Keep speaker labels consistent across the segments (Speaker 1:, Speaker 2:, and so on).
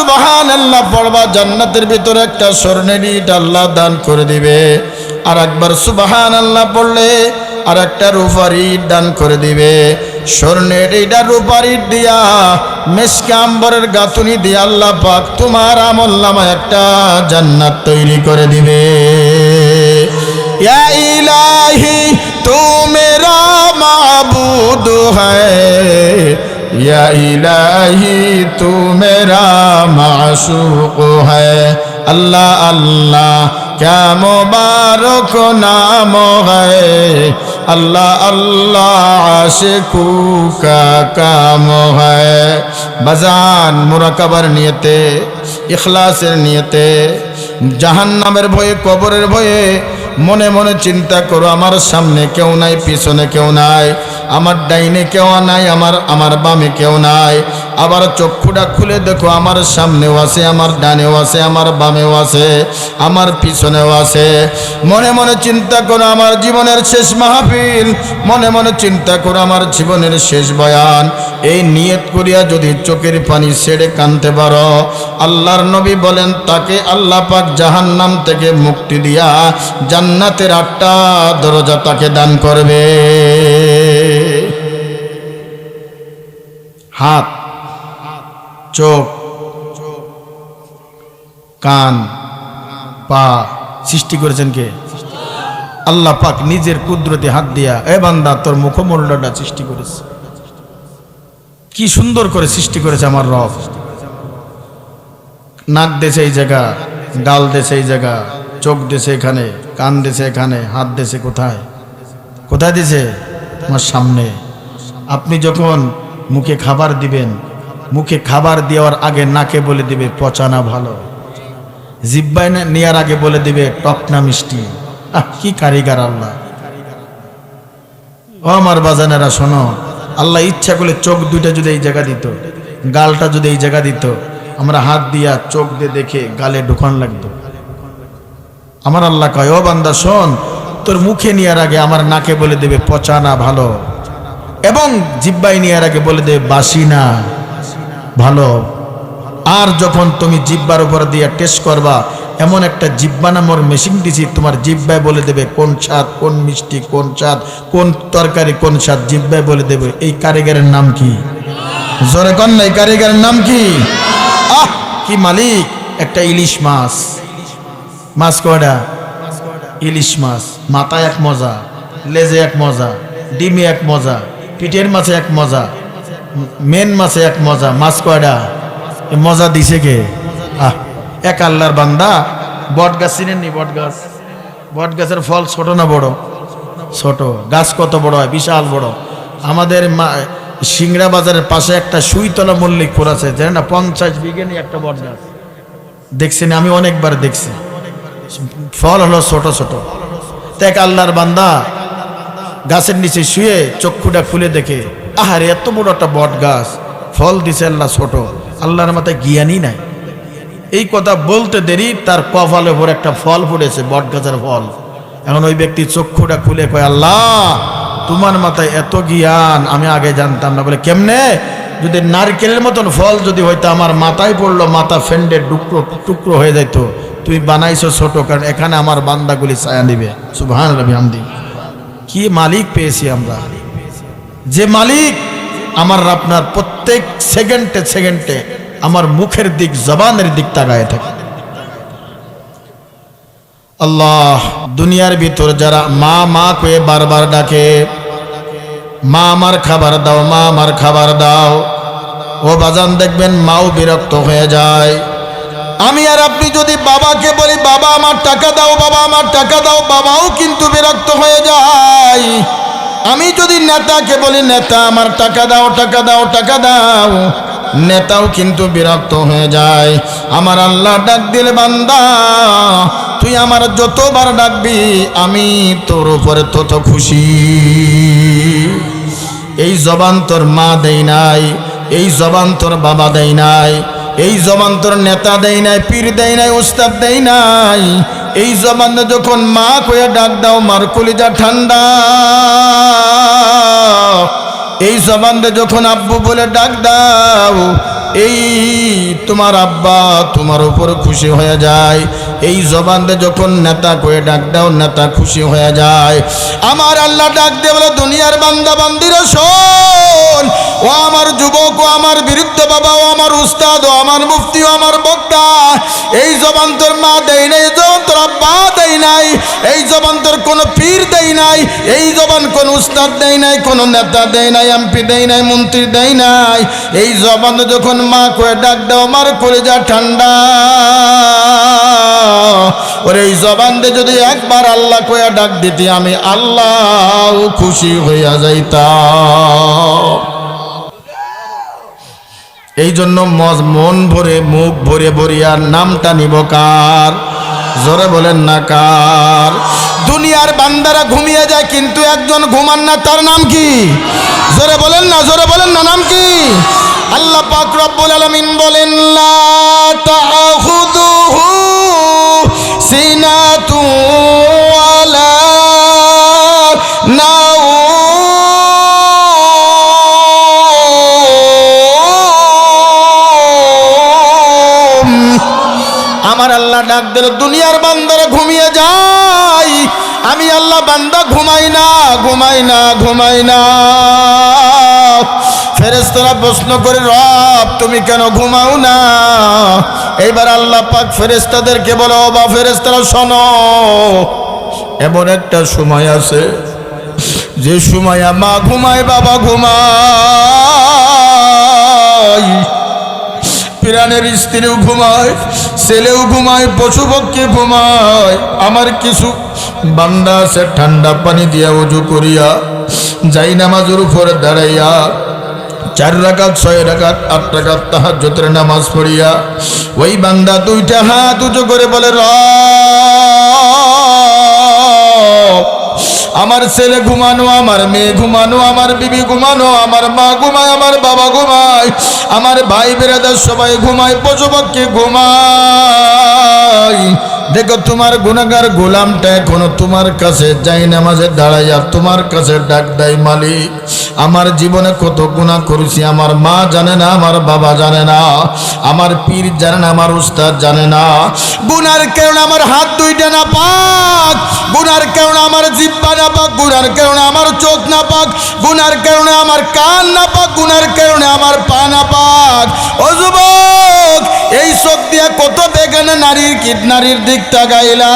Speaker 1: সুবাহান আল্লাহ পড়বা জান্নাতের ভিতরে একটা স্বর্ণের ইট আল্লাহ দান করে দিবে। আর একবার সুবাহান আল্লাহ পড়লে আর একটা রূপার ইট দান করে দিবে। স্বর্ণের ইটা রূপার ইট দিয়া, মেসকে গাঁথুনি দিয়া আল্লাহ পাক তোমার আমল্লামা একটা জান্নাত তৈরি করে দিবে। ইলাহি তু মেরা মাবুদ হ্যায় یا الہی تو میرا معشوق ہے اللہ اللہ کیا مبارک نام ہے اللہ اللہ عاشقو کا کام ہے বাজান মোরাকাবার নিয়েতে ইখলাসের নিয়েতে জাহান নামের ভয়ে কবরের ভয়ে মনে মনে চিন্তা করো আমার সামনে কেউ নাই পিছনে কেউ নাই আমার ডাইনে কেউ নাই, আমার আমার বামে কেউ নাই। আবার চক্ষুটা খুলে দেখো, আমার সামনেও আছে, আমার ডানেও আছে, আমার বামেও আছে, আমার পিছনেও আছে। মনে মনে চিন্তা করো, আমার জীবনের শেষ মাহফিল। মনে মনে চিন্তা করো, আমার জীবনের শেষ বয়ান। এই নিয়ত করিয়া যদি চোখের পানি ছেড়ে কানতে পারো, আল্লাহর নবী বলেন, তাকে আল্লাহ পাক জাহান্নাম থেকে মুক্তি দিয়া জান্নাতের আটটা দরজা তাকে দান করবে। হাত, চোখ, কান, পা সৃষ্টি করেছেন কে? আল্লাহ পাক নিজের কুদরতে হাত দিয়া, এ বান্দা, তোর মুখমণ্ডলটা সৃষ্টি করেছে। কি সুন্দর করে সৃষ্টি করেছে আমার রব। নাক দেশে এই জায়গা ডাল দেশে এই জায়গা, চোখ দেশে এখানে, কান দেশে এখানে, হাত দেশে কোথায়? কোথায় দিছে? আমার সামনে। আপনি যখন মুখে খাবার দিবেন। মুখে খাবার দেওয়ার আগে নাকে বলে দিবে পচানা ভালো। জিব্বায় নেওয়ার আগে বলে দিবে, টক না মিষ্টি। আহ, কি কারিগার আল্লাহ। ও আমার বাজানেরা, শোনো, আল্লাহ ইচ্ছা করলে চোখ দুইটা যদি এই জায়গা দিত, গালটা যদি এই জায়গা দিত, আমরা হাত দিয়া চোখ দিয়ে দেখে গালে ঢুকান লাগতো। আমার আল্লাহ কয়, ও বান্দা, শোন, তোর মুখে নেওয়ার আগে আমার নাকে বলে দেবে, পচা না ভালো। এবং জিব্বাই নেওয়ার আগে বলে দেবে বাসি না, ভালো। আর যখন তুমি জিব্বার উপর দিয়ে টেস্ট করবা, এমন একটা জিব্বা নামর মেশিন দিছি, তোমার জিব্বায় বলে দেবে, কোন স্বাদ, কোন মিষ্টি, কোন স্বাদ, কোন তরকারি, কোন স্বাদ, জিব্বায় বলে দেবে, এই কারিগরের নাম কি? জোরে কন না, এই কারিগরের নাম কি? আহ, কি মালিক, একটা ইলিশ মাছ। মাছ কয়টা? ইলিশ মাছ। মাথায় এক মজা, লেজে এক মজা, ডিমে এক মজা। পিঠের মাছে এক মজা, মেন মাছে এক মজা, মাছ কয়টা মজা দিছে কে? আহ, এক আল্লাহর বান্দা বট গাছ চিনেননি বট গাছ বট গাছের ফল ছোট না বড়? ছোট। গাছ কত বড় হয়? বিশাল বড়। আমাদের সিংড়া বাজারের পাশে একটা সুইতলা মল্লিকপুর আছে, জানেন না? পঞ্চাশ বিঘে একটা বট গাছ দেখছেন? আমি অনেকবার দেখছি। ফল হলো ছোট ছোট। তো এক আল্লাহর বান্দা গাছের নিচে শুয়ে চক্ষুটা খুলে দেখে, আহারে, এত বড় একটা বট গাছ। ফল দিছে আল্লাহ ছোট। আল্লাহর মাথায় জ্ঞানই নাই। এই কথা বলতে দেরি, তার কপালের উপর একটা ফল পড়েছে বট গাছের ফল। এখন ওই ব্যক্তি চক্ষুটা খুলে কয়, আল্লাহ, তোমার মাথায় এত জ্ঞান, আমি আগে জানতাম না। বলে, কেমনে? যদি নারকেলের মতন ফল যদি হয়তো আমার মাথায় পড়ল, মাথা ফেন্ডে টুকরো টুকরো হয়ে যেত তুই বানাইছো ছোট, কারণ এখানে আমার বান্দাগুলি ছায়া দিবে। সুভান রবি আমদি কি মালিক পেয়েছি আমরা? যে মালিক আমার আপনার প্রত্যেক সেকেন্ডে সেকেন্ডে আমার মুখের দিক, জবানের দিক তাকায় থাকে। আল্লাহ, দুনিয়ার ভিতর যারা মা মা কয়ে বারবার ডাকে, মা আমার খাবার দাও, মা আমার খাবার দাও, ও বাজান দেখবেন মাও বিরক্ত হয়ে যায়। আমি আর আপনি যদি বাবাকে বলি, বাবা, আমার টাকা দাও, বাবা, আমার টাকা দাও, বাবাও কিন্তু বিরক্ত হয়ে যায়। আমি যদি নেতাকে বলি, নেতা, আমার টাকা দাও টাকা দাও টাকা দাও, নেতাও কিন্তু বিরক্ত হয়ে যায়। আমার আল্লাহ ডাক দিলে বান্দা, তুই আমার যতবার ডাকবি, আমি তোর উপরে তত খুশি। এই জবান তোর মা দেই নাই, এই জবান তোর বাবা দেই নাই। এই জবান তোর নেতা দেয় নাই, পীর দেয় নাই, উস্তাদ দেয় নাই। এই জবানে যখন মা কয়ে ডাক দাও, মার কলিজা ঠান্ডা। এই জবানে যখন আব্বু বলে ডাক দাও এই তোমার আব্বা তোমার উপর খুশি হয়ে যায়। এই জবানতে যখন নেতা কয়ে ডাক দাও, নেতা খুশি হয়ে যায়। আমার আল্লাহ ডাক দে বলে, দুনিয়ার বান্দা, বান্দিরা ও আমার যুবক, ও আমার বিরুদ্ধ বাবা, ও আমার উস্তাদ, ও আমার মুফতি, ও আমার বক্তা এই জবান তোর মা দেয় নাই জবান তোর আব্বা দেয় নাই, এই জবান তোর কোনো পীর দেয় নাই, এই জবান কোন উস্তাদ দেয় নাই, কোনো নেতা দেয় নাই, এমপি দেয় নাই, মন্ত্রী দেয় নাই, এই জবান যখন মা করে ডাক দাও আমার করে যা ঠান্ডা। ওরে এই জবান যদি একবার আল্লাহ কয়া ডাক দিতি, আমি আল্লাহ খুশি হইয়া যাইতাম। এই জন্য মন ভরে, মুখ ভরে ভরিয়া নামটা নিব কার? জোরে বলেন না কার? দুনিয়ার বান্দারা ঘুমিয়ে যায়, কিন্তু একজন ঘুমান না, তার নাম কি? জোরে বলেন না, জোরে বলেন না, নাম কি? আল্লাহ পাক রব্বুল আলামিন বলেন, লা তাখুযুহু আমার আল্লাহ ডাক দিল, দুনিয়ার বান্দারা ঘুমিয়ে যায়। আমি আল্লাহ বান্দা, ঘুমাই না ঘুমাই না ঘুমাই না। ফেরেস্তরা প্রশ্ন করে, রব, তুমি কেন ঘুমাও না? এইবার আল্লাহ পাক ফেরেস্তাদেরকে বলো বা ফেরেস্তারা শোনো, এমন একটা সময় আছে, যে সময় মা ঘুমায়, বাবা ঘুমায়। প্রাণের স্ত্রীও ঘুমায়, ছেলেও ঘুমায়, পশু পক্ষী ঘুমায়। আমার কিছু বান্দা আছে, ঠান্ডা পানি দিয়া উজু করিয়া যাই নামাজের উপরে দাঁড়াইয়া চার রাকাত, ছয় রাকাত, আট রাকাত তাহার জোতের নামাজ পড়িয়া ওই বান্দা দুইটা হাত উঁচু করে বলে র আমার ছেলে ঘুমানো, আমার মেয়ে ঘুমানো, আমার বিবি ঘুমানো, আমার মা ঘুমায়, আমার বাবা ঘুমায়, আমার ভাই বেড়াদার সবাই ঘুমায় পশুপক্ষী ঘুমায়। দেখো, তোমার গুণাগার গোলামটা এখনও তোমার কাছে যাই নামাজে দাঁড়াইয়া তোমার কাছে ডাক দেয়, মালিক। আমার জীবনে কত গুণা করেছি, আমার মা জানে না, আমার বাবা জানে না, আমার পীর জানে না, আমার উস্তাদ জানে না। গুনার কারণে আমার হাত দুইটা না পাক গুনার কারণে আমার জিব্বা না পাক গুনার কারণে আমার চোখ না পাক গুনার কারণে আমার কান না পাক গুনার কারণে আমার পা না পাক। ও এই চোখ দিয়া কত বেগানে নারীর কিডনারির নারীর দিক তাকাইলা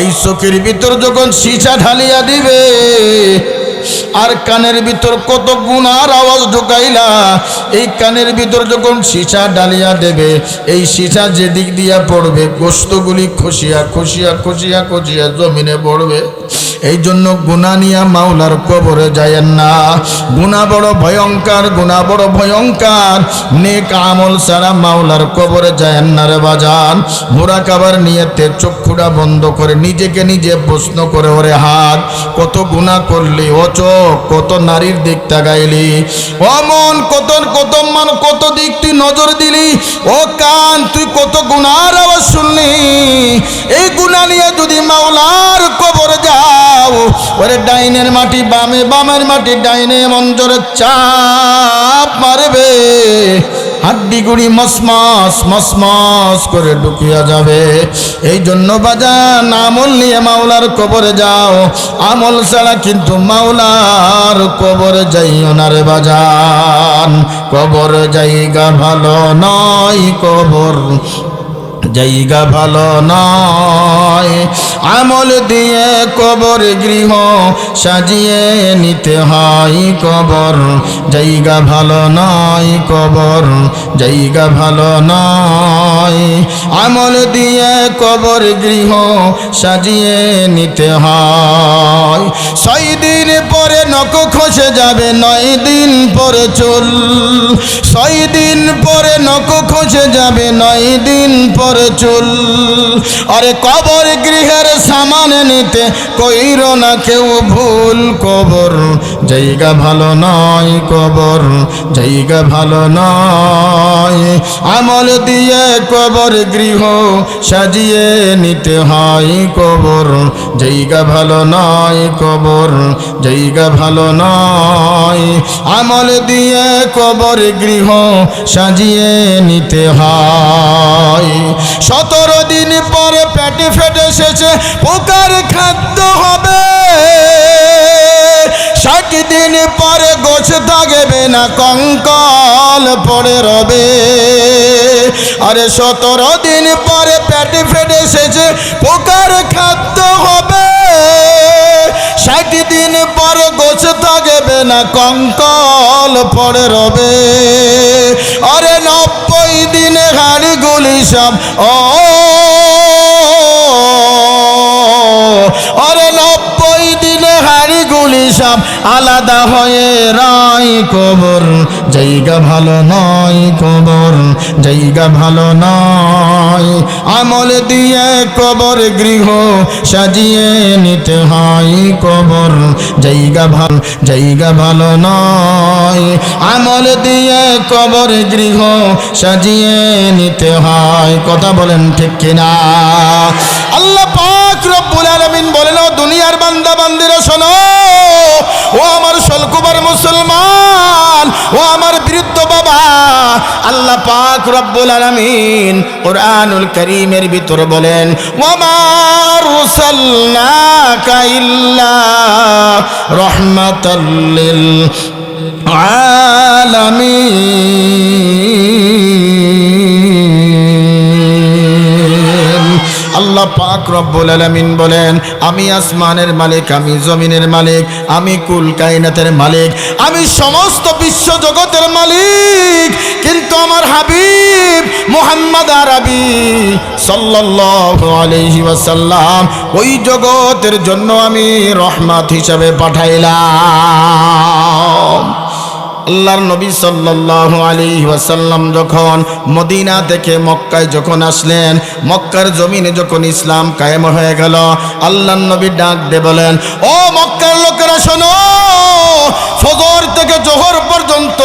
Speaker 1: এই চোখের ভিতর যখন সিসা ঢালিয়া দিবে আর কানের ভিতর কত গুণার আওয়াজ ঢুকাইলা, এই কানের ভিতর যখন সীসা ডালিয়া দেবে, এই সীসা যেদিক দিয়া পড়বে গোস্তগুলি খসিয়া খসিয়া খসিয়া খসিয়া জমিনে পড়বে। এই জন্য গুণা নিয়া মাওলার কবরে যায়েন না। গুণা বড় ভয়ঙ্কর, গুণা বড় ভয়ঙ্কর। নেক আমল সারা মাওলার কবরে যায়েন না রে বাজান। মোরা কাবার নিয়েতে চক্ষুটা বন্ধ করে নিজেকে নিজে প্রশ্ন করে, ওরে হাত, কত গুণা করলি, ও চোখ কত নারীর দিক তাকাইলি ও মন কত কত মান, কত দিক তুই নজর দিলি, ও কান, তুই কত গুণার আওয়াজ শুনলি। এই গুণা নিয়ে যদি মাওলার কবর যাও, ওরে ডাইনের মাটি বামে, বামের মাটি ডাইনে মঞ্জরে চাপ মারবে। হাড্ডি গুড়ি মসমস মসমস করে ঢুকিয়া যাবে। এই জন্য বাজান, আমল নিয়ে মাওলার কবরে যাও। আমল ছাড়া কিন্তু মাওলার কবরে যাইও না রে বাজান। কবর জায়গা ভালো নয় কবর। জায়গা ভালো নয়। আমল দিয়ে কবর গৃহ সাজিয়ে নিতে হয় কবর। জায়গা ভালো নয় কবর, জায়গা ভালো নয়। আমল দিয়ে কবর গৃহ সাজিয়ে নিতে হয়। ছয় দিন পরে নখ খসে যাবে, নয় দিন পরে চুল। ছয় দিন পরে নখ খসে যাবে, নয় দিন পরে চুল। আরে কবর গৃহের সামান নিতে কইর না কেউ ভুল কবর। জায়গা ভালো নয় কবর, জায়গা ভালো নয়। আমল দিয়ে কবর গৃহ সাজিয়ে নিতে হয় কবর। জায়গা ভালো নয় কবর, জায়গা ভালো নয়। আমল দিয়ে কবর গৃহ সাজিয়ে নিতে হয়। সতেরো দিন পরে পেটে ফেটে এসেছে, পোকার খাদ্য হবে। ষাট দিন পরে গোছ থাকবে না কঙ্কাল পরে রবে। আরে সতেরো দিন পরে পেটে ফেটে এসেছে, পোকার খাদ্য হবে। ষাট দিন পরে গোছ থাকবে না কঙ্কাল পরে রবে। আরে নব্বই দিনে হাড়ি গুলি সব ও গুলি সব আলাদা হয়ে রায় কবর। জায়গা ভালো নয় কবর, জায়গা ভালো নয়। আমল দিয়ে কবর গৃহ সাজিয়ে নিতে হয় কবর। জায়গা ভালো জায়গা ভালো নয়। আমল দিয়ে কবর গৃহ সাজিয়ে নিতে হয়। কথা বলেন ঠিক কিনা? আল্লাহ রব্বুল আলামিন বলেন দুনিয়ার বান্দা, বান্দিরা, শোনো। ও আমার সলকুবার মুসলমান, ও আমার বৃদ্ধ বাবা। আল্লাহ পাক রব্বুল আলামিন কোরআনুল কারীমের ভিতর বলেন ইল্লা রাহমাতাল আলামিন। আল্লাহ পাক রব্বুল আলামিন বলেন, আমি আসমানের মালিক, আমি জমিনের মালিক, আমি কুল কায়নাতের মালিক, আমি সমস্ত বিশ্ব জগতের মালিক। কিন্তু আমার হাবিব মুহাম্মদ আরবি সাল্লাল্লাহু আলাইহি ওয়াসাল্লাম ওই জগতের জন্য আমি রহমত হিসাবে পাঠাইলাম। আল্লাহর নবী সাল্লাল্লাহু আলাইহি ওয়াসাল্লাম যখন মদিনা থেকে মক্কায় যখন আসলেন, মক্কার জমিনে যখন ইসলাম কায়েম হয়ে গেল, আল্লাহর নবী ডাক দিয়ে বলেন, ও মক্কার লোকেরা শোনো ফজর থেকে জোহর পর্যন্ত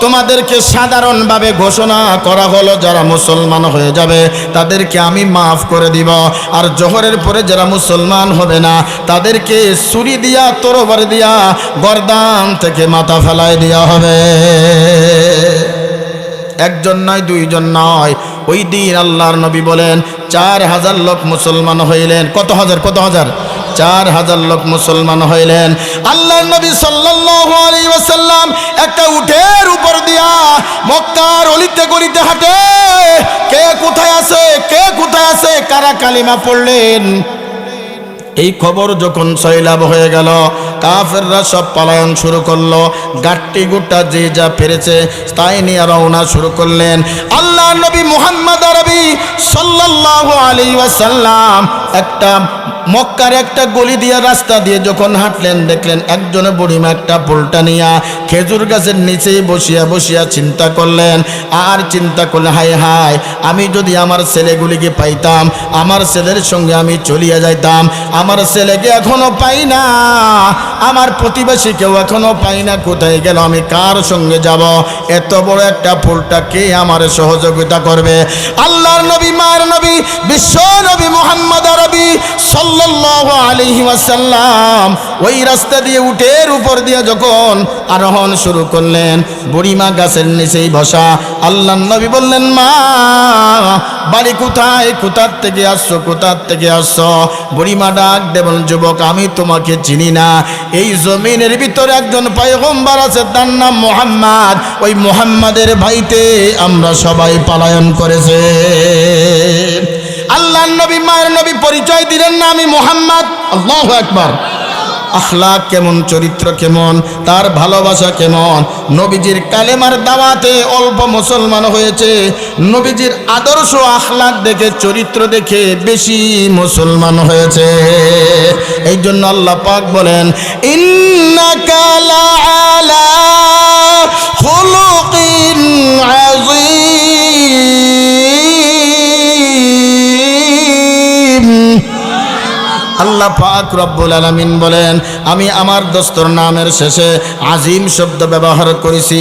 Speaker 1: তোমাদেরকে সাধারণভাবে ঘোষণা করা হলো, যারা মুসলমান হয়ে যাবে, তাদেরকে আমি মাফ করে দিব। আর জোহরের পরে যারা মুসলমান হবে না, তাদেরকে ছুরি দিয়া, তরবার দিয়া, গরদান থেকে মাথা ফেলায় দেওয়া হবে। একজন নয়, দুইজন নয়। ওই দিন আল্লাহর নবী বলেন, চার হাজার লোক মুসলমান হইলেন। কত হাজার কত হাজার? চার হাজার লোক মুসলমান হইলেন। আল্লাহর নবী আলাইহি ওয়াসাল্লাম একটা উটের উপর দিয়া মক্কার অলিতে গলিতে হাঁটে, কে কোথায় আছে? কে কোথায় আছে? কারা কালিমা পড়লেন? এই খবর যখন সৈলাভ হয়ে গেল, কাফেররা সব পালায়ন শুরু করল। গাট্টি গুট্টা যে যা পেরেছে তাই নিয়ে রওনা শুরু করলেন। আল্লাহ নবী মুহাম্মদ আরবি সাল্লাল্লাহু আলাইহি ওয়াসাল্লাম একটা মক্কার একটা গলি দিয়ে রাস্তা দিয়ে যখন হাঁটলেন, দেখলেন একজনে বুড়িমা একটা পোলটা নিয়া খেজুর গাছের নিচেই বসিয়া বসিয়া চিন্তা করলেন, আর চিন্তা করলেন হায় হায়, আমি যদি আমার ছেলেগুলিকে পাইতাম, আমার ছেলের সঙ্গে আমি চলিয়া যাইতাম, আমার ছেলেকে এখনও পাই না, আমার প্রতিবেশীকেও এখনও পাই না, কোথায় গেল, আমি কার সঙ্গে যাব? এত বড় একটা ফুলটা কে আমার সহযোগিতা করবে? আল্লাহর নবী, মায়ের নবী, বিশ্ব নবী মোহাম্মদ আরবি সাল্লাল্লাহু ওই রাস্তা দিয়ে উটের উপর দিয়ে যখন আরোহণ শুরু করলেন বুড়িমা গাছের নিচেই বসা আল্লাহ নবী বললেন, মা, বাড়ি কোথায়? কোথার থেকে আসছো? কোথার থেকে আসছো? বুড়িমা ডাক দেবন যুবক, আমি তোমাকে চিনি না। এই জমিনের ভিতরে একজন পয়গম্বর আছে, তার নাম মোহাম্মদ। ওই মোহাম্মদের ভাইতে আমরা সবাই পালায়ন করেছে। পরিচয় দিলেন না আমি মোহাম্মদ। আল্লাহ একবার আখলাক কেমন, চরিত্র কেমন, তার ভালোবাসা কেমন, নবীজির কালেমার দাওয়াতে অল্প মুসলমান হয়েছে, নবীজির আদর্শ আখলাক দেখে, চরিত্র দেখে বেশি মুসলমান হয়েছে। এই জন্য আল্লাহ পাক বলেন, ইন্নাকা লাআলা খুলুকিন আযীম। আল্লাহ পাক রব্বুল আলামিন বলেন, আমি আমার দোস্তর নামের শেষে আজিম শব্দ ব্যবহার করেছি।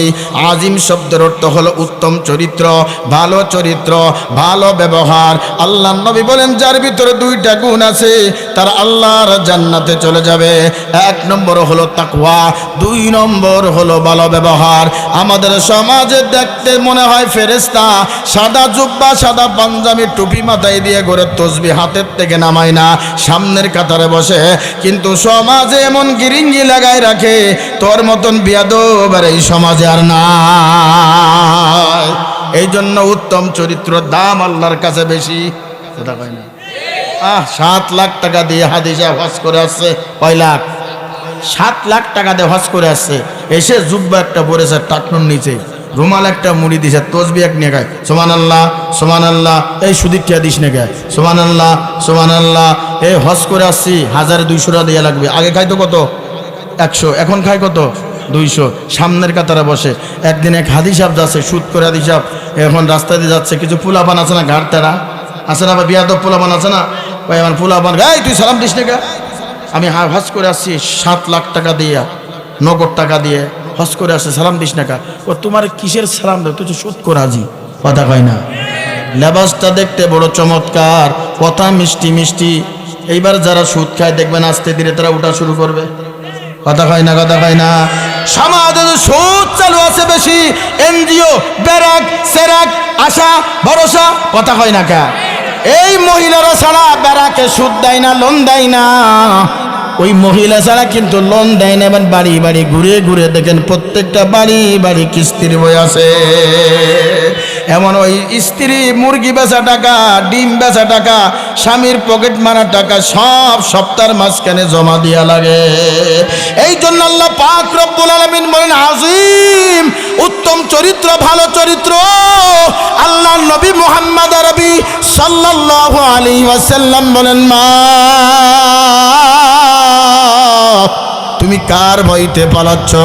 Speaker 1: আজিম শব্দের অর্থ হলো উত্তম চরিত্র, ভালো চরিত্র, ভালো ব্যবহার। আল্লাহ নবী বলেন, যার ভিতরে দুইটা গুণ আছে, তার আল্লাহর জান্নাতে চলে যাবে। এক নম্বর হলো তাকওয়া, দুই নম্বর হলো ভালো ব্যবহার। আমাদের সমাজে দেখতে মনে হয় ফেরেস্তা সাদা জুব্বা, সাদা পাঞ্জাবি, টুপি মাথায় দিয়ে ঘরে তসবি হাতের থেকে নামায় না। সামনের কাতারে বসে, কিন্তু সমাজে এমন গিরিঙ্গি লাগায় রাখে, তোর মতন বিয়াদব এই সমাজে আর না এই জন্য উত্তম চরিত্র দাম আল্লাহর কাছে বেশি। আহ, সাত লাখ টাকা দিয়ে হাদিসা হজ করে আসছে। কয় লাখ? সাত লাখ টাকা দিয়ে হজ করে আসছে। এসে জুব্বা একটা পরেছে, টাকনুর নিচে। রুমাল একটা মুড়ি দিছে তসবি এক নিয়ে গায় সোমান আল্লাহ সোমান আল্লাহ এই সুদীরটিয়া দিস না গায় সোমান আল্লাহ সোমান আল্লাহ এই হজ করে আসছি, হাজারে দুইশো টাকা দিয়ে লাগবে। আগে খাইতো কত? একশো, এখন খায় কত? দুইশো। সামনের কাতারে বসে। একদিন এক হাদি সাহেব যাচ্ছে, সুদ করে হাদি সাহেব, এখন রাস্তা দিয়ে যাচ্ছে, কিছু পোলাপান আছে না ঘাট তারা আছে না বা বিয়াদব পোলাপান আছে না? ওই আমার পোলাপান গাই তুই সালাম দিস না গা?" আমি হজ করে আসছি, সাত লাখ টাকা দিয়ে, নগদ টাকা দিয়ে হজ করে আসছে সালাম দিস না কা। ও, তোমার কিসের সালাম দেয় তুই সুদ করে আজি। কথা কয় না। লেবাসটা দেখতে বড় চমৎকার, কথা মিষ্টি মিষ্টি। এইবার যারা সুদ খায় দেখবেন আস্তে ধীরে তারা ওঠা শুরু করবে। কথা কয় না, কথা কয় না। সমাজে সুদ চালু আছে বেশি, এনজিও, ব্যারাক, সেরাক, আশা, ভরসা, কথা কয় না কা। এই মহিলারা ছাড়া ব্যারাকে সুদ দেয় না, লোন দেয় না। ওই মহিলা ছাড়া কিন্তু লোন দেয় না, এবার বাড়ি বাড়ি ঘুরে ঘুরে দেখেন প্রত্যেকটা বাড়ি বাড়ি কিস্তির বই আছে। এমন ওই স্ত্রী, মুরগি বেচা টাকা, ডিম বেচা টাকা, স্বামীর পকেট মারা টাকা, সব সপ্তাহের মাঝখানে জমা দিয়া লাগে। এই জন্য আল্লাহ পাক রব্বুল আলামিন বলেন, আজিম, উত্তম চরিত্র, ভালো চরিত্র। আল্লাহ নবী মুহাম্মদ রবি সাল্লাল্লাহু আলাইহি ওয়াসাল্লাম বলেন, মা কার ভয়তে পালাচ্ছ?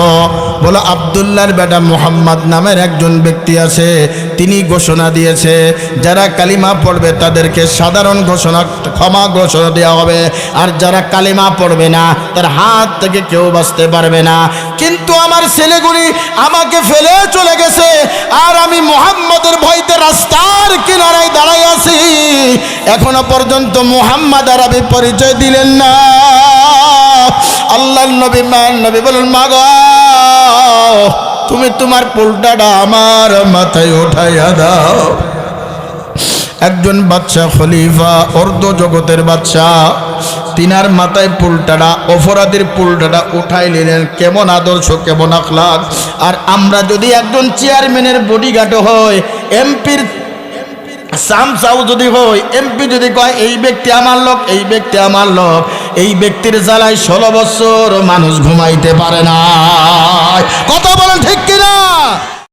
Speaker 1: বলো আবদুল্লার বেটা মোহাম্মদ নামের একজন ব্যক্তি আছে, তিনি ঘোষণা দিয়েছে, যারা কালিমা পড়বে তাদেরকে সাধারণ ঘোষণা, ক্ষমা ঘোষণা দেওয়া হবে, আর যারা কালিমা পড়বে না, তার হাত থেকে কেউ বাঁচতে পারবে না। কিন্তু আমার ছেলেগুলি আমাকে ফেলে চলে গেছে। আর আমি মোহাম্মদের ভয়তে রাস্তার কিনারায় দাঁড়াই আছি। এখনও পর্যন্ত মোহাম্মদ আর আমি পরিচয় দিলেন না। আল্লাহ নবী মান নবী বলুন মা গো তুমি তোমার পোলটাটা আমার মাথায় উঠাইয়া দাও। একজন বাচ্চা খলিফা, অর্ধ জগতের বাচ্চা তিনার মাথায় পুলটাটা অপরাধের পুলটাটা উঠাই নিলেন। কেমন আদর্শ, কেমন আখলাক আর আমরা যদি একজন চেয়ারম্যানের বডিগার্ড হয় এমপির সামসাও যদি হয় এমপি যদি কয়, এই ব্যক্তি আমার লোক, এই ব্যক্তি আমার লোক। এই ব্যক্তির জ্বালায় ষোলো বছর মানুষ ঘুমাইতে পারে না কথা বলেন ঠিক কিনা?